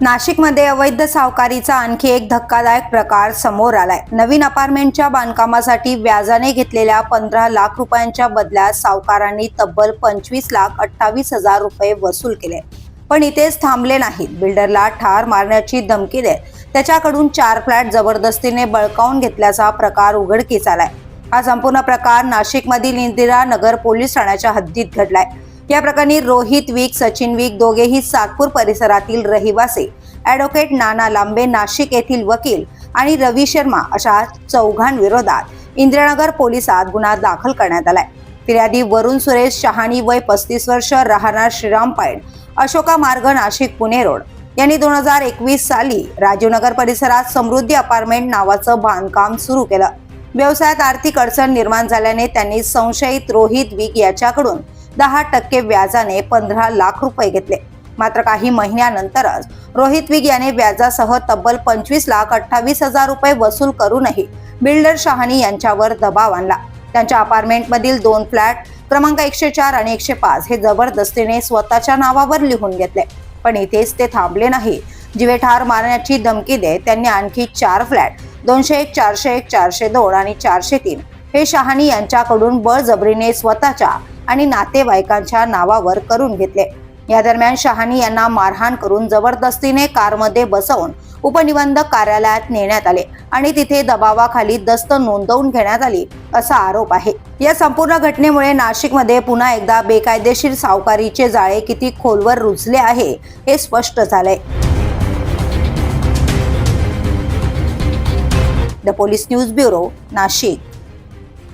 नाशिकमध्ये अवैध सावकारीचा आणखी एक धक्कादायक प्रकार समोर आलाय. नवीन अपार्टमेंटच्या बांधकामासाठी व्याजाने घेतलेल्या पंधरा लाख रुपयांच्या बदल्यात सावकारांनी तब्बल पंचवीस लाख अठ्ठावीस हजार रुपये वसूल केले. पण इथेच थांबले नाहीत. बिल्डरला ठार मारण्याची धमकी देत त्याच्याकडून चार फ्लॅट जबरदस्तीने बळकावून घेतल्याचा प्रकार उघडकीस आलाय. हा संपूर्ण प्रकार नाशिकमधील इंदिरा नगर पोलीस ठाण्याच्या हद्दीत घडलाय. या प्रकरणी रोहित वीक सचिन वीक दोघेही सातपूर परिसरातील रहिवासी. ॲडव्होकेट नाना लांबे नाशिक येथील वकील आणि रवी शर्मा अशा चौघांविरोधात इंद्रनगर पोलिसात गुन्हा दाखल करण्यात आलाय. फिर्यादी वरुण सुरेश शहाणी वय पस्तीस वर्ष राहणार श्रीराम पाईड अशोका मार्ग नाशिक पुणे रोड. यांनी दोन हजार एकवीस साली राजीवनगर परिसरात समृद्धी अपार्टमेंट नावाचं बांधकाम सुरू केलं. व्यवसायात आर्थिक अडचण निर्माण झाल्याने त्यांनी संशयित रोहित विक याच्याकडून दहा टक्के व्याजाने पंधरा लाख रुपये घेतले. मात्र काही महिन्यानंतरच रोहित विग याने व्याजासह तब्बल पंचवीस लाख अठ्ठावीस हजार रुपये वसूल करूनही बिल्डर शहाणी यांच्यावर दबाव आणला. त्यांच्या अपार्टमेंटमधील दोन फ्लॅट क्रमांक एकशे चार आणि एकशे पाच हे जबरदस्तीने स्वतःच्या नावावर लिहून घेतले. पण इथेच ते थांबले नाही. जिवे ठार मारण्याची धमकी देत त्यांनी आणखी चार फ्लॅट दोनशे एक चारशे एक चारशे दोन आणि चारशे तीन हे शहाणी यांच्याकडून बळजबरीने स्वतःच्या आणि नातेवाईकांच्या नावावर करून घेतले. या दरम्यान शहानी यांना मारहाण करून जबरदस्तीने कारमध्ये बसवून उपनिबंधक कार्यालयात नेण्यात आले आणि तिथे दबावाखाली दस्त नोंदवून घेण्यात आली असा आरोप आहे. या संपूर्ण घटनेमुळे नाशिकमध्ये पुन्हा एकदा बेकायदेशीर सावकारीचे जाळे किती खोलवर रुजले आहे हे स्पष्ट झालंय. The police news bureau Nashik.